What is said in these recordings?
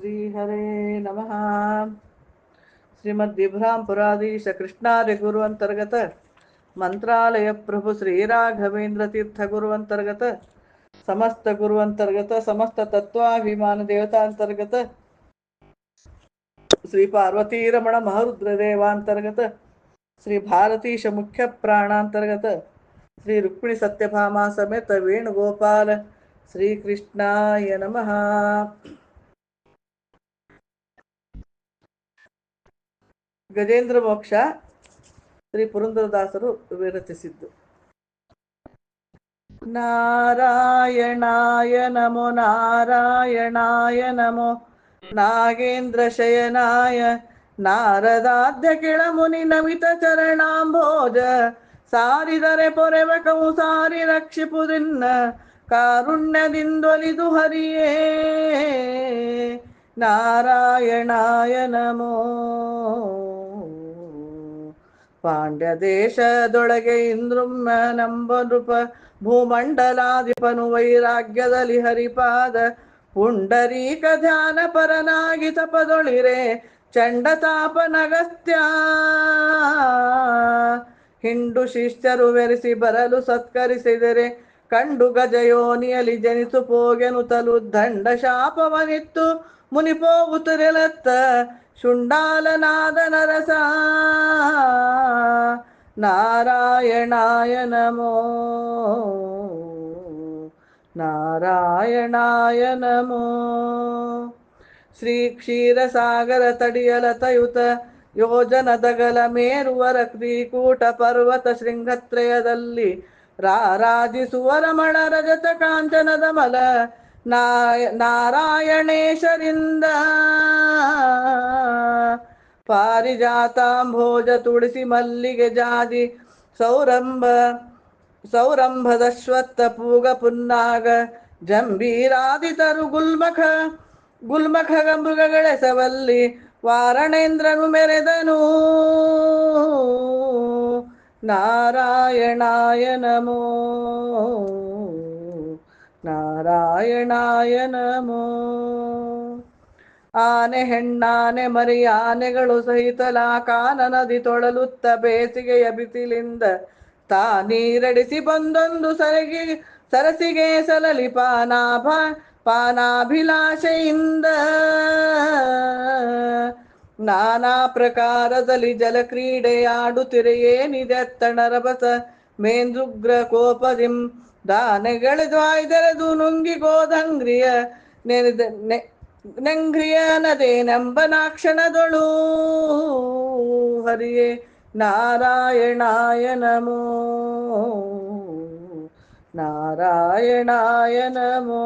श्रीहरे नमः श्रीमद्विभ्राम्पुराधीशकृष्णार्यगुरुवन्तर्गत मन्त्रालयप्रभु श्रीराघवेन्द्रतीर्थगुरुवन्तर्गत समस्तगुरुवन्तर्गत समस्ततत्त्वाभिमानदेवतान्तर्गत श्रीपार्वतीरमणमहरुद्रदेवान्तर्गत श्रीभारतीशमुख्यप्राणान्तर्गत श्रीरुक्मिणीसत्यभामा समेत वेणुगोपाल श्रीकृष्णाय नमः ಗಜೇಂದ್ರ ಮೋಕ್ಷ ಶ್ರೀ ಪುರಂದರದಾಸರು ವಿರಚಿಸಿದ್ದು ನಾರಾಯಣಾಯ ನಮೋ ನಾರಾಯಣಾಯ ನಮೋ ನಾಗೇಂದ್ರ ಶಯನಾಯ ನಾರದಾಧ್ಯ ಕೆಳ ಮುನಿ ನಮಿತ ಚರಣಾಂಭೋಜ ಸಾರಿದರೆ ಪೊರೆವ ಸಾರಿ ರಕ್ಷಿಪುರಿನ್ನ ಕಾರುಣ್ಯದಿಂದೊಲಿದು ಹರಿಯೇ. ನಾರಾಯಣಾಯ ನಮೋ ಪಾಂಡ್ಯ ದೇಶದೊಳಗೆ ಇಂದ್ರಮ್ಮ ನಂಬ ನೃಪ ಭೂಮಂಡಲಾಧಿಪನು ವೈರಾಗ್ಯದಲ್ಲಿ ಹರಿಪಾದ ಪುಂಡರೀಕ ಧ್ಯಾನ ಪರನಾಗಿ ತಪದೊಳಿರೆ ಚಂಡ ತಾಪನಗಸ್ತ್ಯ ಹಿಂಡು ಶಿಷ್ಯರು ವೆರೆಸಿ ಬರಲು ಸತ್ಕರಿಸಿದರೆ ಕಂಡು ಗಜಯೋನಿಯಲಿ ಜನಿಸು ಪೋಗೆನು ತಲು ದಂಡ ಶಾಪವನಿತ್ತು ಮುನಿಪೋಗುತ್ತರೆಲತ್ತ ಶುಂಡಾಲನಾದ ನರಸ ನಾರಾಯಣಾಯ ನಮೋ. ನಾರಾಯಣಾಯ ನಮೋ. ಶ್ರೀ ಕ್ಷೀರಸಾಗರ ತಡಿಯಲ ತಯುತ ಯೋಜನದಗಲ ಮೇರುವರ ಕ್ರೀಕೂಟ ಪರ್ವತ ಶೃಂಗತ್ರಯದಲ್ಲಿ ರಾರಾಜಿಸುವ ರಮಣ ರಜತ ಕಾಂಚನದ ಮಲ ನಾರಾಯಣೇಶರಿಂದ. ಪಾರಿಜಾತಾಂಭೋಜ ತುಳಸಿ ಮಲ್ಲಿಗೆ ಜಾದಿ ಸೌರಂಭ, ಸೌರಂಭದಶ್ವತ್ಥ ಪೂಗ ಪುನ್ನಾಗ ಜಂಬೀರಾದಿತರು ಗುಲ್ಮಖ ಗುಲ್ಮಖ ಮೃಗಗಳೆಸವಲ್ಲಿ ವಾರಣೇಂದ್ರನು ಮೆರೆದನು. ನಾರಾಯಣಾಯ ನಮೋ ನಾರಾಯಣಾಯ ನಮೋ ಆನೆ ಹೆಣ್ಣಾನೆ ಮರಿ ಆನೆಗಳು ಸಹಿತಲ ಕಾನನದಿ ತೊಳಲುತ್ತ ಬೇಸಿಗೆಯ ಬಿಸಿಲಿಂದ ತಾ ನೀರಡಿಸಿ ಬಂದೊಂದು ಸರಗಿ ಸರಸಿಗೆ ಸಲಲಿ ಪಾನಾಭ ಪಾನಾಭಿಲಾಷೆಯಿಂದ. ನಾನಾ ಪ್ರಕಾರದಲ್ಲಿ ಜಲಕ್ರೀಡೆಯಾಡುತ್ತಿರೆಯೇನಿದೆ ರಭಸ ಮೇಂದುಗ್ರ ಕೋಪದಿಂ ನುಂಗಿ ಗೋದಂಗ್ರಿಯ ನೆನೆದ ನೆ ನಂಗ್ರಿಯ ನದೇ ನಂಬನಾಕ್ಷಣದೊಳು. ಹರಿಯೇ ನಾರಾಯಣಾಯ ನಮೋ ನಾರಾಯಣಾಯ ನಮೋ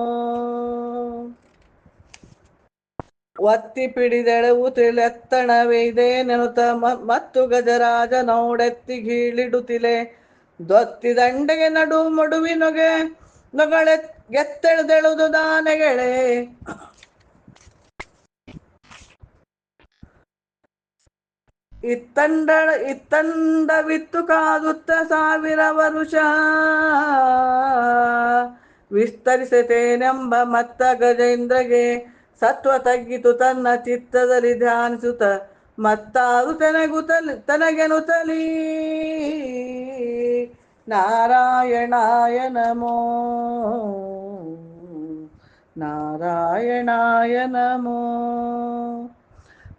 ಒತ್ತಿ ಪಿಡಿದೆಳವು ತಿಳೆತ್ತಣವೇ ನೆನುತ ಮತ್ತು ಗಜರಾಜ ನೋಡೆತ್ತಿ ಗೀಳಿಡುತ್ತಿಲೆ. ದೊತ್ತಿ ದಂಡೆಗೆ ನಡು ಮಡುವಿನೊಗೆ ನೊಗಳೆ ಗೆತ್ತೆಳೆದೆಳುದು ದಾನೆಗಳೇ. ಇತ್ತಂಡ ಇತ್ತಂಡವಿತ್ತು ಕಾದುತ್ತ ಸಾವಿರ ವರುಷ. ವಿಸ್ತರಿಸತೇನೆಂಬ ಮತ್ತ ಗಜೇಂದ್ರಗೆ ಸತ್ವ ತಗ್ಗಿತು ತನ್ನ ಚಿತ್ತದಲ್ಲಿ ಧ್ಯಾನಿಸುತ್ತ ಮತ್ತಾರು ತನಗುತ್ತಲಿ ತನಗೆನುತಲಿ ನಾರಾಯಣಾಯ ನಮೋ. ನಾರಾಯಣಾಯ ನಮೋ.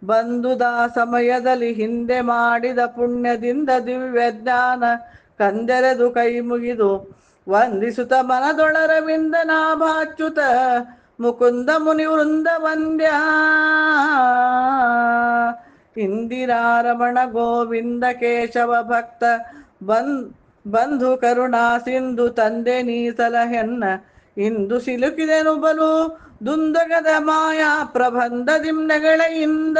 ಬಂದುದ ಸಮಯದಲ್ಲಿ ಹಿಂದೆ ಮಾಡಿದ ಪುಣ್ಯದಿಂದ ದಿವ್ಯ ಜ್ಞಾನ ಕಂದೆರೆದು ಕೈ ಮುಗಿದು ವಂದಿಸುತ್ತ ಮನದೊಳರವಿಂದ ನಾಭಾಚ್ಯುತ ಮುಕುಂದ ಮುನಿ ವೃಂದ ವಂದ್ಯ. ಇಂದಿರಾರಮಣ ಗೋವಿಂದ ಕೇಶವ ಭಕ್ತ ಬಂಧು ಕರುಣಾ ಸಿಂಧು ತಂದೆ ನೀಸಲಹೆನ್ನ ಇಂದು ಸಿಲುಕಿದೆನು ಬಲು ದುಂದಗದ ಮಾಯಾ ಪ್ರಬಂಧ ದಿಮ್ನಗಳೆಯಿಂದ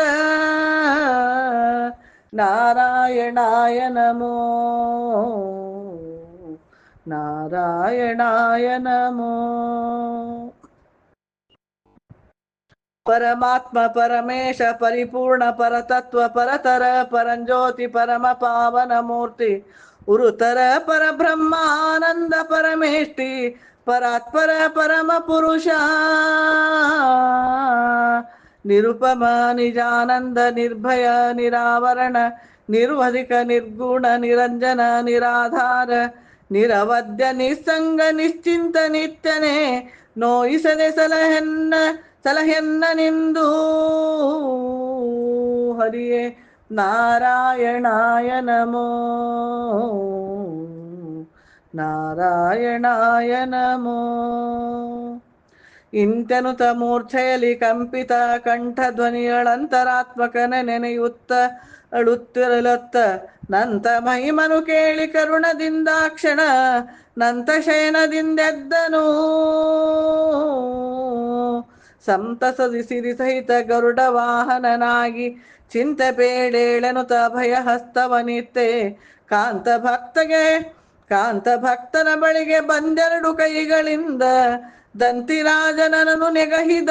ನಾರಾಯಣಾಯ ನಮೋ ನಾರಾಯಣಾಯ ನಮೋ ಪರಮಾತ್ಮ ಪರಮೇಶ ಪರಿಪೂರ್ಣ ಪರತತ್ವ ಪರತರ ಪರಂಜ್ಯೋತಿ ಪರಮ ಪಾವನ ಮೂರ್ತಿ, ಉರುತರ ಪರಬ್ರಹ್ಮ ಆನಂದ ಪರಮೇಷ್ಟಿ ಪರಾತ್ಪರ ಪರಮ ಪುರುಷ. ನಿರುಪಮ, ನಿಜಾನಂದ, ನಿರ್ಭಯ, ನಿರಾವರಣ, ನಿರ್ವಧಿಕ, ನಿರ್ಗುಣ, ನಿರಂಜನ, ನಿರಾಧಾರ ನಿರವಧ್ಯ ನಿಸ್ಸಂಗ, ನಿಶ್ಚಿಂತ, ನಿತ್ಯನೆ, ನೋಯಿಸದೆ ಸಲಹೆನ್ನ ಸಲಹೆನ್ನ ನಿಂದು. ಹರಿಯೇ ನಾರಾಯಣಾಯ ನಮೋ. ನಾರಾಯಣಾಯ ನಮೋ ಇಂತೆನುತ ಮೂರ್ಛೆಯಲ್ಲಿ ಕಂಪಿತ ಕಂಠಧ್ವನಿಗಳಂತರಾತ್ಮಕನ ನೆನೆಯುತ್ತ ಅಳುತ್ತಿರಲತ್ತ ನಂತ ಮಹಿಮನು ಕೇಳಿ ಕರುಣದಿಂದಾಕ್ಷಣ ನಂತ ಶಯನದಿಂದೆದ್ದನು. ಸಂತಸದಿ ಸಿರಿ ಸಹಿತ ಗರುಡ ವಾಹನನಾಗಿ ಚಿಂತೆ ಬೇಡೇಳೆನುತ ಭಯ ಹಸ್ತವನಿತ್ತೆ ಕಾಂತ ಭಕ್ತಗೆ ಕಾಂತ ಭಕ್ತನ ಬಳಿಗೆ ಬಂದೆರಡು ಕೈಗಳಿಂದ ದಂತಿರಾಜನನ್ನು ನೆಗಹಿದ.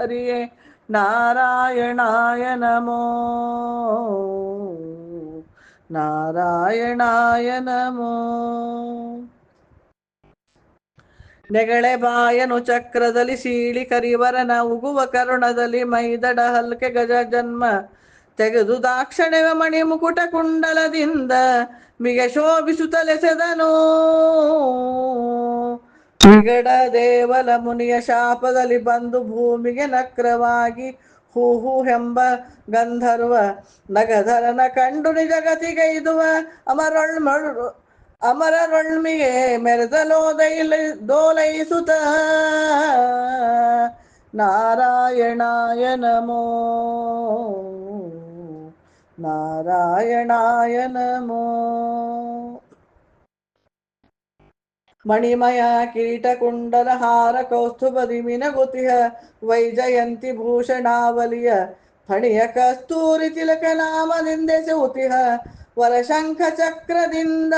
ಹರಿಯೇ ನಾರಾಯಣಾಯ ನಮೋ. ನಾರಾಯಣಾಯ ನಮೋ. ನೆಗಳೆ ಬಾಯನು ಚಕ್ರದಲ್ಲಿ ಸೀಳಿ ಕರಿವರನ ಉಗುವ ಕರುಣದಲ್ಲಿ ಮೈದಡ ಹಲ್ಕೆ ಗಜ ಜನ್ಮ ತೆಗೆದು ದಾಕ್ಷಿಣ್ಯ ಮಣಿ ಮುಕುಟ ಕುಂಡಲದಿಂದ ಮಿಗೆ ಶೋಭಿಸುತ್ತಲೆಸೆದನು ವಿಗಡ ದೇವಲ ಮುನಿಯ ಶಾಪದಲ್ಲಿ ಬಂದು ಭೂಮಿಗೆ ನಕ್ರವಾಗಿ ಹೂ ಹೂ ಎಂಬ ಗಂಧರ್ವ ನಗಧರನ ಕಂಡು ನಿಜಗತಿಗೈದುವ ಅಮರೊಳ್ ಮರು ಅಮರರೊಳ್ಮಿಗೆ ಮೆರೆದಲೋದೈಲ ದೋಲೈಸುತ್ತ. ನಾರಾಯಣಾಯ ನಮೋ. ನಾರಾಯಣಾಯ ನಮೋ ಮಣಿಮಯ ಕಿರೀಟ ಕುಂಡಲ ಹಾರ ಕೌಸ್ತುಭದಿ ಮಿನಗುತಿಹ ವೈಜಯಂತಿ ಭೂಷಣಾವಲಿಯ ಫಣಿಯ ಕಸ್ತೂರಿ ತಿಲಕ ನಾಮದಿಂದೆಸೆವುತಿಹ ವರಶಂಖ ಚಕ್ರದಿಂದ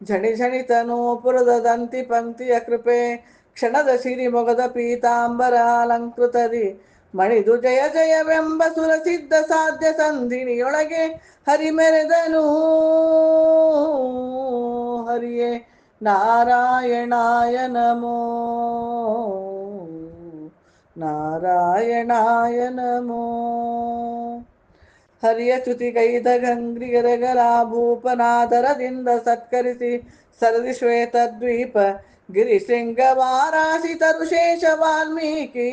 ಝಣಿ ಝಣಿತ ನೂಪುರದ ದಂತಿ ಪಂಕ್ತಿಯ ಕೃಪೆ ಕ್ಷಣದ ಸಿರಿ ಮೊಗದ ಪೀತಾಂಬರ ಅಲಂಕೃತದಿ ಮಣಿದು ಜಯ ಜಯವೆಂಬ ಸುರಸಿದ್ಧ ಸಾಧ್ಯ ಸಂಧಿನಿಯೊಳಗೆ ಹರಿಮೆರೆದನು ಹರಿಯೇ ನಾರಾಯಣಾಯ ನಮೋ ನಾರಾಯಣಾಯ ನಮೋ ಹರಿಯ ಚ್ಯುತಿಗೈದ ಗಂಗ್ರಿಗರಗಲ ಭೂಪನಾದರದಿಂದ ಸತ್ಕರಿಸಿ ಸರದಿ ಶ್ವೇತ ದ್ವೀಪ ಗಿರಿಶೃಂಗ ವಾರಾಸಿ ತರುಶೇಷ ವಾಲ್ಮೀಕಿ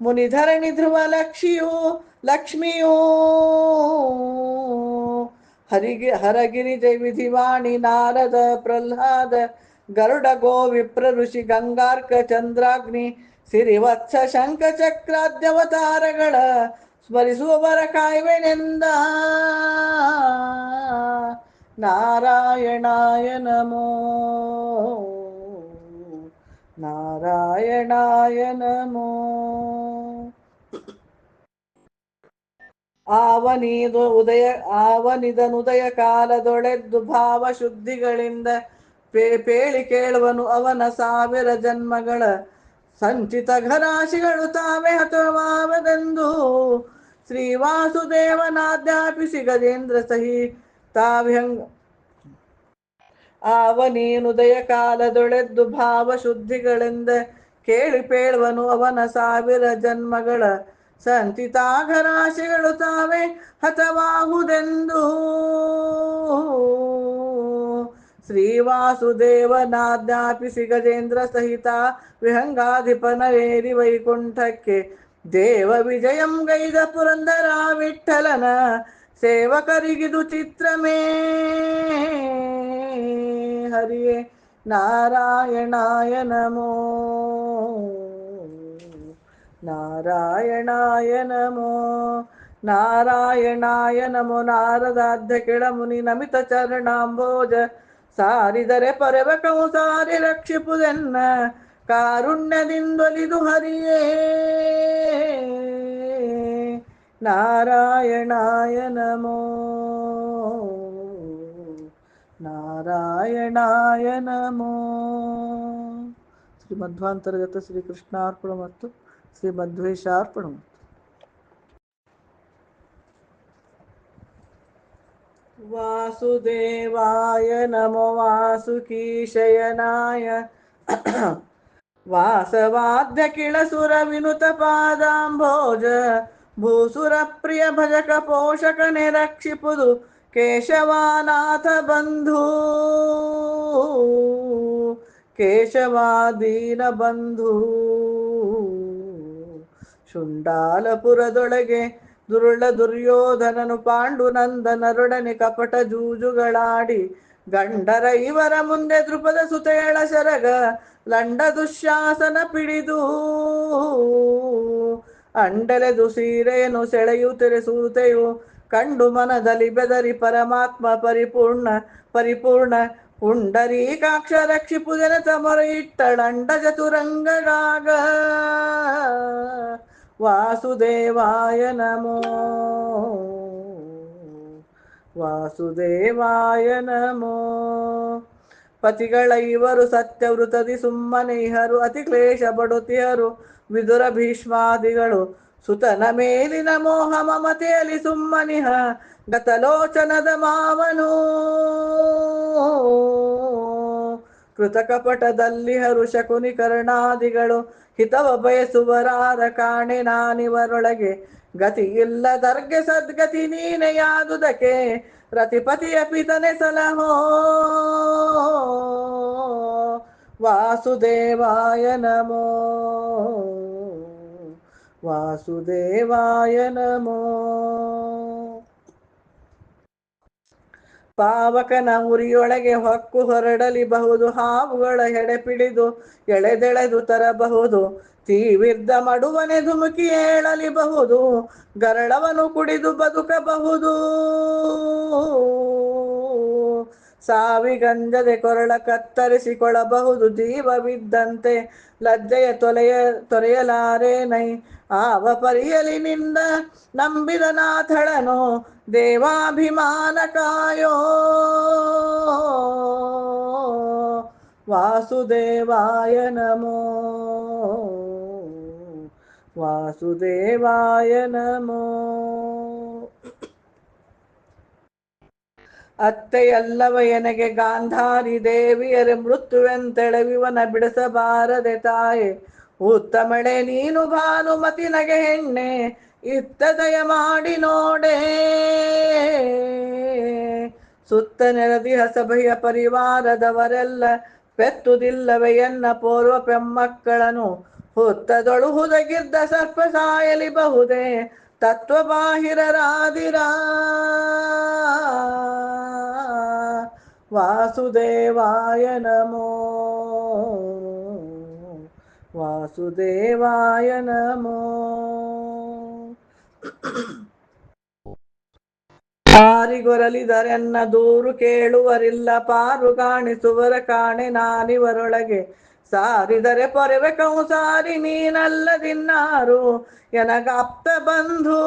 ಮುನಿಧರಣಿ ಧ್ರುವ ಲಕ್ಷಿಯೋ ಲಕ್ಷ್ಮಿಯೋ. ಹರಿಗೆ, ಹರಗಿರಿ ಜೈ ವಿಧಿವಾಣಿ ನಾರದ ಪ್ರಹ್ಲಾದ, ಗರುಡ ಗೋ ವಿಪ್ರ ಋಷಿ ಗಂಗಾರ್ಕ ಚಂದ್ರಾಗ್ನಿ, ಸಿರಿವತ್ಸ ಶಂಖ ಚಕ್ರಾದ್ಯವತಾರಗಳ ಸ್ಮರಿಸುವವರ ಕಾಯ್ವೆನೆಂದ. ನಾರಾಯಣಾಯ ನಮೋ. ನಾರಾಯಣಾಯ ನಮೋ ಆವನಿದು ಉದಯ ಆವನಿದನುದಯ ಕಾಲದೊಳೆದ್ದು ಭಾವ ಶುದ್ಧಿಗಳಿಂದ ಪೇ, ಪೇಳಿ ಕೇಳುವನು ಅವನ ಸಾವಿರ ಜನ್ಮಗಳ ಸಂಚಿತ ಘರಾಶಿಗಳು ತಾವೇ ಹತವಾವದೆಂದು ಶ್ರೀ ವಾಸುದೇವನಾಧ್ಯಾಪಿಸಿ ಗಜೇಂದ್ರ ಸಹಿ ತಾವ್ಯಂಗ ಆವ ನೀನುದಯ ಕಾಲದೊಳೆದ್ದು ಭಾವ ಶುದ್ಧಿಗಳೆಂದ ಕೇಳಿ ಪೇಳುವನು ಅವನ ಸಾವಿರ ಜನ್ಮಗಳ ಸಂತಿತಾಘರಾಶಿಗಳು ತಾವೇ ಹತವಾಗುವುದೆಂದು ಶ್ರೀವಾಸುದೇವನಾಜ್ಞಾಪಿಸಿ ಗಜೇಂದ್ರ ಸಹಿತ ವಿಹಂಗಾಧಿಪನವೇರಿ ವೈಕುಂಠಕ್ಕೆ ದೇವ ವಿಜಯಂ ಗೈದ ಪುರಂದರ ವಿಠಲನ ಸೇವಕರಿಗಿದು ಚಿತ್ರಮೇ. ಹರಿಯೇ ನಾರಾಯಣಾಯ ನಮೋ ನಾರಾಯಣಾಯ ನಮೋ ನಾರಾಯಣಾಯ ನಮೋ ನಾರದಾಧ್ಯ ಕೆಳಮುನಿ ನಮಿತ ಚರಣಾಂಬೋಜ. ಸಾರಿದರೆ ಪರವಕವು ಸಾರಿ ರಕ್ಷಿಪುದೆನ್ನ. ಕಾರುಣ್ಯದಿಂದೊಲಿದು ಹರಿಯೇ. ನಾರಾಯಣಾಯ ನಮೋ. ನಾರಾಯಣಾಯ ನಮೋ. ಶ್ರೀಮಧ್ವಾಂತರ್ಗತ ಶ್ರೀಕೃಷ್ಣಾರ್ಪಣ ಮತ್ತು ಶ್ರೀಮಧ್ವೇಶಾರ್ಪಣ ವಾಸುದೇವಾಯ ನಮೋ ವಾಸುಕೀಶಯನಾಯ. ವಾಸವಾದ್ಯ ಕಿಳಸುರ ವಿನುತ ಪಾದಾಂಭೋಜ. ಭೂಸುರ ಪ್ರಿಯ ಭಜಕ ಪೋಷಕನೆ ರಕ್ಷಿಪುದು ಕೇಶವಾನಾಥ ಬಂಧು ಕೇಶವಾದೀನ ಬಂಧು ಶುಂಡಾಲಪುರದೊಳಗೆ ದುರುಳ ದುರ್ಯೋಧನನು ಪಾಂಡುನಂದನರೊಡನೆ ಕಪಟ ಜೂಜುಗಳಾಡಿ ಗಂಡರ ಇವರ ಮುಂದೆ ದೃಪದ ಸುತೆಯಳ ಶರಗ ಲಂಡ ದುಶ್ಯಾಸನ ಪಿಡಿದು. ಅಂಡಲೆದು ಸೀರೆಯನ್ನು ಸೆಳೆಯುತ್ತಿರೆ ಸೂತೆಯು, ಕಂಡು ಮನದಲ್ಲಿ ಬೆದರಿ ಪರಮಾತ್ಮ ಪರಿಪೂರ್ಣ ಪರಿಪೂರ್ಣ ಪುಂಡರೀಕಾಕ್ಷ ರಕ್ಷಿಪುಜನ ತಮರ ಇಟ್ಟಳಂಡ ಚತುರಂಗಗಾಗ ವಾಸುದೇವಾಯ ನಮೋ. ವಾಸುದೇವಾಯ ನಮೋ. ಪತಿಗಳ ಇವರು ಸತ್ಯವೃತದಿ ಸುಮ್ಮನೆ ಇಹರು, ಅತಿ ಕ್ಲೇಶ ಬಡುತಿಯರು ವಿದುರ ಭೀಷ್ಮಾದಿಗಳು. ಸುತನ ಮೇಲಿನ ಮೋಹ ಮಮತೆಯಲ್ಲಿ ಸುಮ್ಮನಿಹ, ಗತಲೋಚನದ ಮಾವನು. ಕೃತಕಪಟದಲ್ಲಿ ಹರು ಶಕುನಿ ಕರ್ಣಾದಿಗಳು, ಹಿತವ ಬಯಸುವರಾರ ಕಾಣೆ ನಾನಿವರೊಳಗೆ. ಗತಿ ಇಲ್ಲದರ್ಗೆ ಸದ್ಗತಿ ನೀನೆಯಾದುದಕ್ಕೆ ರತಿಪತಿಯ ಪಿತನೆ ಸಲಹೋ ವಾಸುದೇವಾಯ ನಮೋ ವಾಸುದೇವಾಯ ನಮೋ ಪಾವಕನ ಉರಿಯೊಳಗೆ ಹೊಕ್ಕು ಹೊರಡಲಿ ಬಹುದು ಹಾವುಗಳ ಹೆಡೆ ಪಿಡಿದು ಎಳೆದೆಳೆದು ತರಬಹುದು, ತೀವಿರ್ದ ಮಡುವನೆ ಧುಮುಕಿ ಏಳಲಿ ಬಹುದು ಗರಳವನು ಕುಡಿದು ಬದುಕಬಹುದು. ಸಾವಿಗಂಜದೆ ಕೊರಳ ಕತ್ತರಿಸಿಕೊಳ್ಳಬಹುದು, ಜೀವವಿದ್ದಂತೆ ಲಜ್ಜೆಯ ತೊಲೆಯ ತೊರೆಯಲಾರೆ ನೈ. ಆವ ಪರಿಯಲಿ ನಿಂದ ನಂಬಿದ ನಾಥಳನು, ದೇವಾಭಿಮಾನ ಕಾಯೋ. ವಾಸುದೇವಾಯ ನಮೋ. ವಾಸುದೇವಾಯ ನಮೋ. ಅತ್ತೆಯಲ್ಲವ ಎನಗೆ ಗಾಂಧಾರಿ ದೇವಿಯರ ಮೃತ್ಯುವೆಂತೆಳವಿವನ ಬಿಡಿಸಬಾರದೆ ತಾಯೆ. ಉತ್ತಮಳೆ ನೀನು ಭಾನುಮತಿ ನಗೆ ಹೆಣ್ಣೆ ಇತ್ತ ದಯ ಮಾಡಿ ನೋಡೆ. ಸುತ್ತ ನೆರದಿ ಸಭೆಯ ಪರಿವಾರದವರೆಲ್ಲ ಪೆತ್ತುದಿಲ್ಲವೆ ಎನ್ನ ಪೂರ್ವ ಪೆಮ್ಮಕ್ಕಳನು ಹುತ್ತದೊಳು ಹುದಗಿದ್ದ ಸರ್ಪ ಸಾಯಲಿ ಬಹುದೇ. ಬಾಹಿರರಾದಿರ ವಾಸುದೇವಾಯ ನಮೋ. ವಾಸುದೇವಾಯ ನಮೋ. ಪಾರಿಗೊರಲಿದರೆನ್ನ ದೂರು ಕೇಳುವರಿಲ್ಲ ಪಾರು ಕಾಣಿಸುವರ ಕಾಣೆ ನಾನಿವರೊಳಗೆ. ಸಾರಿದರೆ ಪೊರೆವೆ ಕೌಸಾರಿ ನೀನಲ್ಲದಿನ್ನಾರು ಎನಗಾಪ್ತ ಬಂಧು.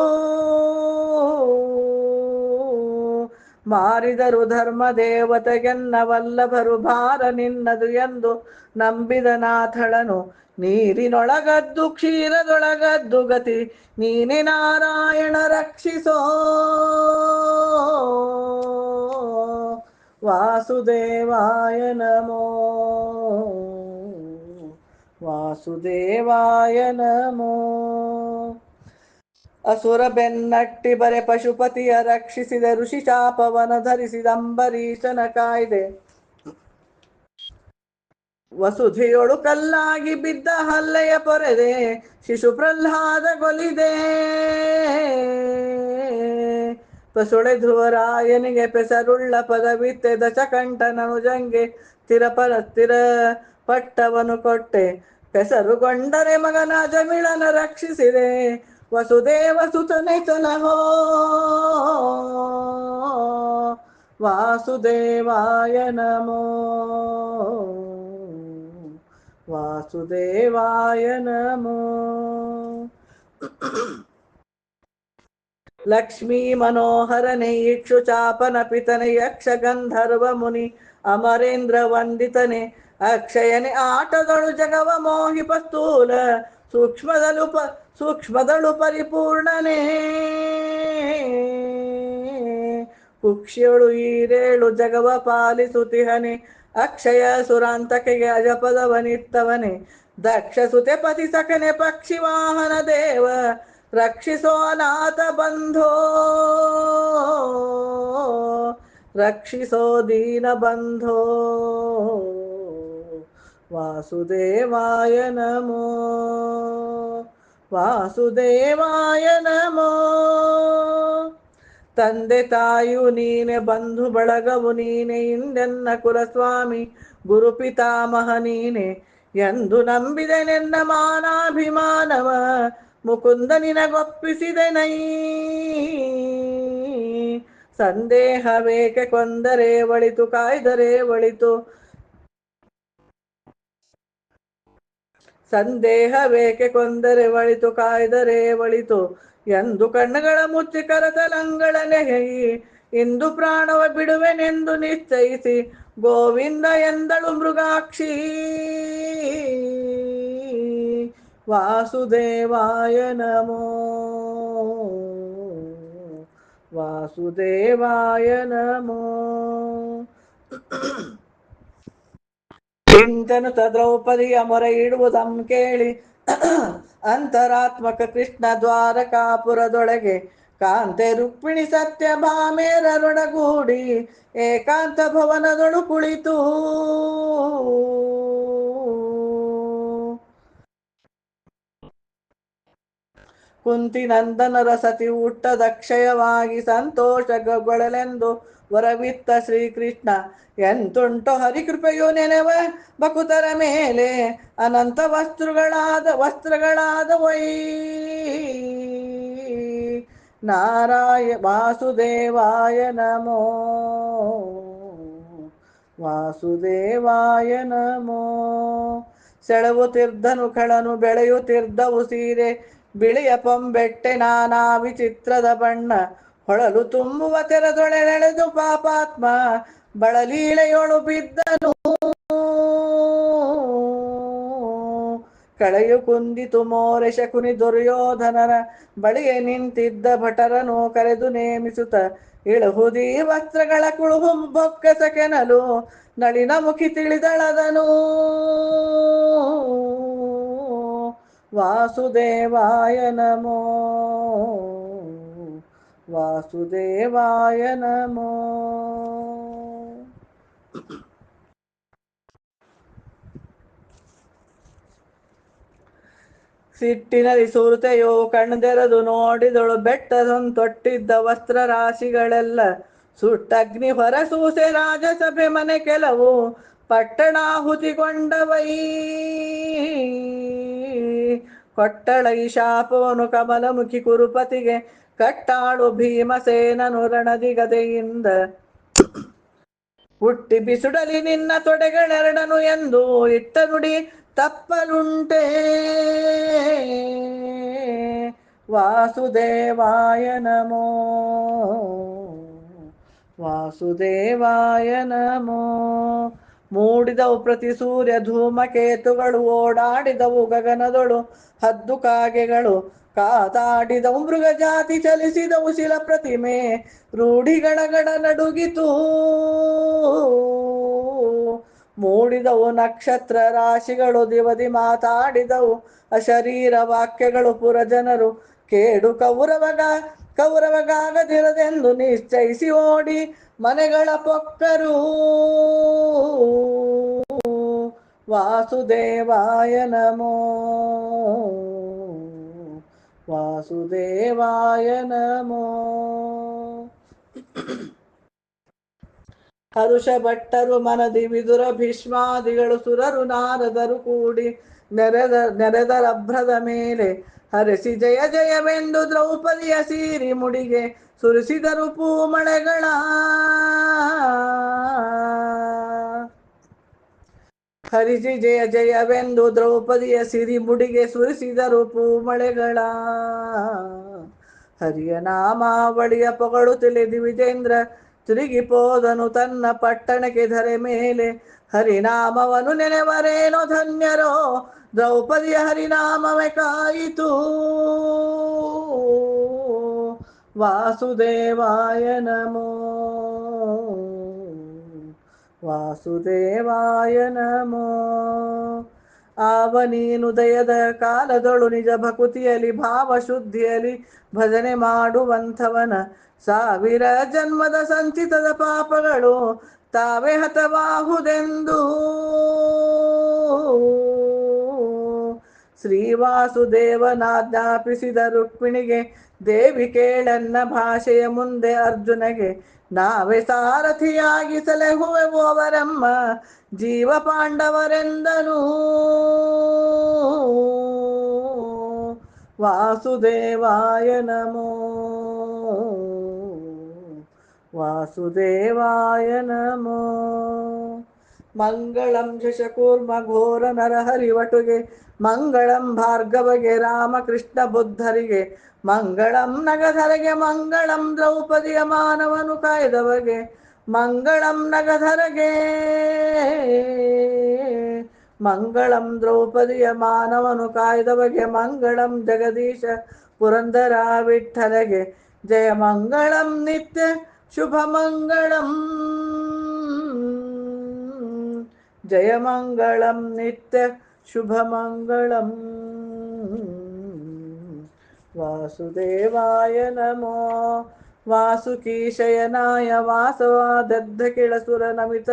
ಮಾರಿದರು ಧರ್ಮ ದೇವತೆಗೆನ್ನ ವಲ್ಲಭರು ಭಾರ ನಿನ್ನದು ಎಂದು ನಂಬಿದ ನಾಥಳನು. ನೀರಿನೊಳಗದ್ದು ಕ್ಷೀರದೊಳಗದ್ದು ಗತಿ, ನೀನೆ ನಾರಾಯಣ ರಕ್ಷಿಸೋ. ವಾಸುದೇವಾಯ ನಮೋ. ವಾಸುದೇವಾಯ ನಮೋ. ಅಸುರ ಬೆನ್ನಟ್ಟಿ ಬರೆ ಪಶುಪತಿಯ ರಕ್ಷಿಸಿದ ಋಷಿ ಶಾಪವನ ಧರಿಸಿದ ಅಂಬರೀಷನ ಕಾಯ್ದೆ. ವಸುಧಿಯೊಳು ಕಲ್ಲಾಗಿ ಬಿದ್ದ ಹಲ್ಲೆಯ ಪೊರೆದೆ ಶಿಶು ಪ್ರಹ್ಲಾದ ಗೊಲಿದೆ. ಪಸುಳೆ ಧ್ರುವರಾಯನಿಗೆ ಪೆಸರುಳ್ಳ ಪದವಿತ್ತೆ ದಶಕಂಠನನು ಜಂಗೆ ತಿರಪರ ಸ್ಥಿರ ಪಟ್ಟವನು ಕೊಟ್ಟೆ. ಪೆಸರುಗೊಂಡರೆ ಮಗನ ಜಮಿಳನ ರಕ್ಷಿಸಿದೆ. ವಸುದೇವ ಸುತನೆ ಸಲಹೋ ವಾಸುದೇವಾಯ ನಮೋ ವಾಸುದೇವಾಯ ನಮೋ ಲಕ್ಷ್ಮೀ ಮನೋಹರನೆ ಇಕ್ಷು ಚಾಪನ ಪಿತನೆ ಯಕ್ಷ ಗಂಧರ್ವ ಮುನಿ ಅಮರೇಂದ್ರ ವಂದಿತನೆ. ಅಕ್ಷಯನೆ ಆಟದಳು ಜಗವ ಮೋಹಿಪ ಸ್ಥೂಲ ಸೂಕ್ಷ್ಮದಳು ಪ, ಸೂಕ್ಷ್ಮದಳು ಪರಿಪೂರ್ಣನೇ. ಕುಕ್ಷಿಯಳು ಈರೇಳು ಜಗವ ಪಾಲಿಸುತಿಹನೆ ಅಕ್ಷಯ ಸುರಾಂತಕೆಗೆ ಅಜಪದವನಿತ್ತವನೆ. ದಕ್ಷ ಸುತೆ ಪತಿ ಸಖನೆ ಪಕ್ಷಿ ವಾಹನ ದೇವ, ರಕ್ಷಿಸೋ ಅನಾಥ ಬಂಧೋ. ರಕ್ಷಿಸೋ ದೀನ ಬಂಧೋ. ವಾಸುದೇವಾಯ ನಮೋ. ವಾಸುದೇವಾಯ ನಮೋ. ತಂದೆ ತಾಯು ನೀನೆ, ಬಂಧು ಬಳಗವು ನೀನೆ, ಇಂದೆನ್ನ ಕುಲಸ್ವಾಮಿ, ಗುರು ಪಿತಾಮಹ ನೀನೆ. ಎಂದು ನಂಬಿದೆ ನೆನ್ನ ಮಾನಾಭಿಮಾನವ, ಮುಕುಂದ ನಿನಗೊಪ್ಪಿಸಿದೆ ನೈ. ಸಂದೇಹವೇಕೆ ಕೊಂದರೆ, ಒಳಿತು ಕಾಯ್ದರೆ, ಒಳಿತು ಸಂದೇಹವೇಕೆ ಕೊಂದರೆ ಒಳಿತು, ಕಾಯ್ದರೆ ಒಳಿತು. ಎಂದು ಕಣ್ಣುಗಳ ಮುಚ್ಚಿ ಕರತಲಂಗಳ ನೆಹಿ ಇಂದು ಪ್ರಾಣವ ಬಿಡುವೆನೆಂದು ನಿಶ್ಚಯಿಸಿ, ಗೋವಿಂದ ಎಂದಳು ಮೃಗಾಕ್ಷಿ. ವಾಸುದೇವಾಯ ನಮೋ ವಾಸುದೇವಾಯ ನಮೋ ಚಿಂತನುತ ದ್ರೌಪದಿಯ ಮೊರೆ ಇಡುವುದಂ ಕೇಳಿ. ಅಂತರಾತ್ಮಕ ಕೃಷ್ಣ ದ್ವಾರಕಾಪುರದೊಳಗೆ ಕಾಂತೆ ರುಕ್ಮಿಣಿ ಸತ್ಯ ಭಾಮೇರರೊಡಗೂಡಿ ಏಕಾಂತ ಭವನದೊಳು ಕುಳಿತು. ಕುಂತಿ ನಂದನರ ಸತಿ ಹುಟ್ಟದಕ್ಷಯವಾಗಿ ಸಂತೋಷಗೊಳ್ಳಲೆಂದು ವರವಿತ್ತ ಶ್ರೀಕೃಷ್ಣ, ಎಂತುಂಟು ಹರಿಕೃಪೆಯು ನೆನವ? ಬಕುತರ ಮೇಲೆ ಅನಂತ ವಸ್ತ್ರಗಳಾದ ವಸ್ತ್ರಗಳಾದ ವೈ ನಾರಾಯ, ವಾಸುದೇವಾಯ ನಮೋ. ವಾಸುದೇವಾಯ ನಮೋ. ಸೆಳವುತಿರ್ಧನು ಕಳನು ಬೆಳೆಯುತ್ತಿರ್ಧವು ಸೀರೆ, ಬಿಳಿಯ ಪೊಂಬೆಟ್ಟೆ ನಾನಾ ವಿಚಿತ್ರದ ಬಣ್ಣ. ಹೊಳಲು ತುಂಬುವ ತೆರದೊಳೆಳೆದು ಪಾಪಾತ್ಮ ಬಳಲೀಳೆಯೊಳು ಬಿದ್ದನು. ಕಳೆಯು ಕುಂದಿತು ಮೋರೆ ಶಕುನಿ ದುರ್ಯೋಧನನ ಬಳಿಯೇ ನಿಂತಿದ್ದ ಭಟರನು ಕರೆದು ನೇಮಿಸುತ್ತ ಇಳುಹುದಿ ವಸ್ತ್ರಗಳ ಕುಳುಹು ಬೊಕ್ಕಸ ಕೆನಲು ನಳಿನ ಮುಖಿ ತಿಳಿದಳದನು. ವಾಸುದೇವಾಯ ನಮೋ ವಾಸುದೇವಾಯ ನಮೋ. ಸಿಟ್ಟಿನಲ್ಲಿ ಸುರತೆಯೋ ಕಣ್ದೆರೆದು ನೋಡಿದಳು ಬೆಟ್ಟದೊಂದು ತೊಟ್ಟಿದ್ದ ವಸ್ತ್ರ ರಾಶಿಗಳೆಲ್ಲ ಸುಟ್ಟಗ್ನಿ ಹೊರಸೂಸೆ ರಾಜಸಭೆ ಮನೆ ಕೆಲವು ಪಟ್ಟಣಾಹುತಿಗೊಂಡವೈ. ಕೊಟ್ಟಳ ಈ ಶಾಪವನು ಕಮಲಮುಖಿ ಕುರುಪತಿಗೆ ಕಟ್ಟಾಳು ಭೀಮಸೇನನು ರಣದಿ ಗದೆಯಿಂದ. ಹುಟ್ಟಿ ಬಿಸುಡಲಿ ನಿನ್ನ ತೊಡೆಗಳೆರಡನು ಎಂದು ಇಟ್ಟ ನುಡಿ ತಪ್ಪಲುಂಟೆ. ವಾಸುದೇವಾಯ ನಮೋ ವಾಸುದೇವಾಯ ನಮೋ ಮೂಡಿದವು ಪ್ರತಿ ಸೂರ್ಯ ಧೂಮಕೇತುಗಳು ಓಡಾಡಿದವು ಗಗನದೊಳು, ಹದ್ದು ಕಾಗೆಗಳು, ಕಾತಾಡಿದವು ಮೃಗ ಜಾತಿ ಚಲಿಸಿದವು ಶಿಲ ಪ್ರತಿಮೆ ರೂಢಿಗಳಗಡ ನಡುಗಿತು. ಮೂಡಿದವು ನಕ್ಷತ್ರ ರಾಶಿಗಳು, ದಿವದಿ ಮಾತಾಡಿದವು, ಅಶರೀರ ವಾಕ್ಯಗಳು ಪುರಜನರು, ಕೇಡು ಕೌರವಗ ಕೌರವಗಾಗದಿರದೆಂದು ನಿಶ್ಚಯಿಸಿ ಓಡಿ ಮನೆಗಳ ಪೊಕ್ಕರು. ವಾಸುದೇವಾಯ ನಮೋ ವಾಸುದೇವಾಯ ನಮೋ ಹರುಷ ಭಟ್ಟರು ಮನದಿ ವಿದುರ ಭೀಷ್ಮಾದಿಗಳು ಸುರರು ನಾರದರು ಕೂಡಿ ನೆರೆದ ನೆರೆದರಭ್ರದ ಮೇಲೆ ಹರಸಿ ಜಯ ಜಯವೆಂದು ದ್ರೌಪದಿಯ ಸೀರಿ ಮುಡಿಗೆ ಸುರಿಸಿದರು ಪೂಮಳೆಗಳ ಹರಿಸಿ ಜಯ ಜಯವೆಂದು ದ್ರೌಪದಿಯ ಸಿರಿ ಮುಡಿಗೆ ಸುರಿಸಿದರು ಪೂಮಳೆಗಳ ಹರಿಯ ನಾಮಾವಳಿಯ ಪೊಗಳು ತಿಳಿದಿ ವಿಜೇಂದ್ರ, ತಿರುಗಿ ಪೋದನು ತನ್ನ ಪಟ್ಟಣಕ್ಕೆ ಧರೆ ಮೇಲೆ. ಹರಿನಾಮವನು ನೆನೆವರೇನೋ ಧನ್ಯರೋ. ದ್ರೌಪದಿಯ ಹರಿನಾಮವೇ ಕಾಯಿತು ವಾಸುದೇವಾಯ ನಮೋ. ವಾಸುದೇವಾಯ ನಮೋ. ಆವ ನೀನು ದಯದ ಕಾಲದೊಳು ನಿಜ ಭಕುತಿಯಲ್ಲಿ ಭಾವ ಶುದ್ಧಿಯಲ್ಲಿ ಭಜನೆ ಮಾಡುವಂಥವನ ಸಾವಿರ ಜನ್ಮದ ಸಂಚಿತದ ಪಾಪಗಳು. ತಾವೇ ಹತವಾಹುದೆಂದು ಶ್ರೀವಾಸುದೇವನಾಜ್ಞಾಪಿಸಿದ ರುಕ್ಮಿಣಿಗೆ ದೇವಿ ಕೇಳನ್ನ ಭಾಷೆಯ ಮುಂದೆ ಅರ್ಜುನಗೆ, ನಾವೇ ಸಾರಥಿಯಾಗಿ ಅವರಮ್ಮ ಜೀವ ಪಾಂಡವರೆಂದನು ವಾಸುದೇವಾಯ ನಮೋ. ಶಶಕೂರ್ಮ ಘೋರ ನರಹರಿವಟುಗೆ ಮಂಗಳಂ ಭಾರ್ಗವಗೆ, ರಾಮಕೃಷ್ಣ ಬುದ್ಧರಿಗೆ, ಮಂಗಳಂ ನಗಧರಗೆ, ಮಂಗಳಂ ದ್ರೌಪದಿಯ ಮಾನವನು ಕಾಯ್ದವಗೆ, ಮಂಗಳಂ ನಗಧರಗೆ. ಮಂಗಳಂ ದ್ರೌಪದಿಯ ಮಾನವನು ಕಾಯ್ದವಗೆ, ಮಂಗಳಂ ಜಗದೀಶ ಪುರಂದರ ವಿಠಲಗೆ ಜಯ ಮಂಗಳಂ ನಿತ್ಯ शुभमङ्गलम्। जयमङ्गलं नित्य शुभमङ्गलम्। वासुदेवाय नमो। वासुकीशयनाय वासवादद्धकिळसुरनमित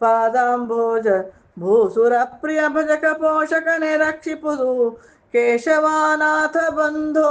पादाम्भोज भूसुरप्रियभजक पोषकनिरक्षिपु केशवानाथ बन्धो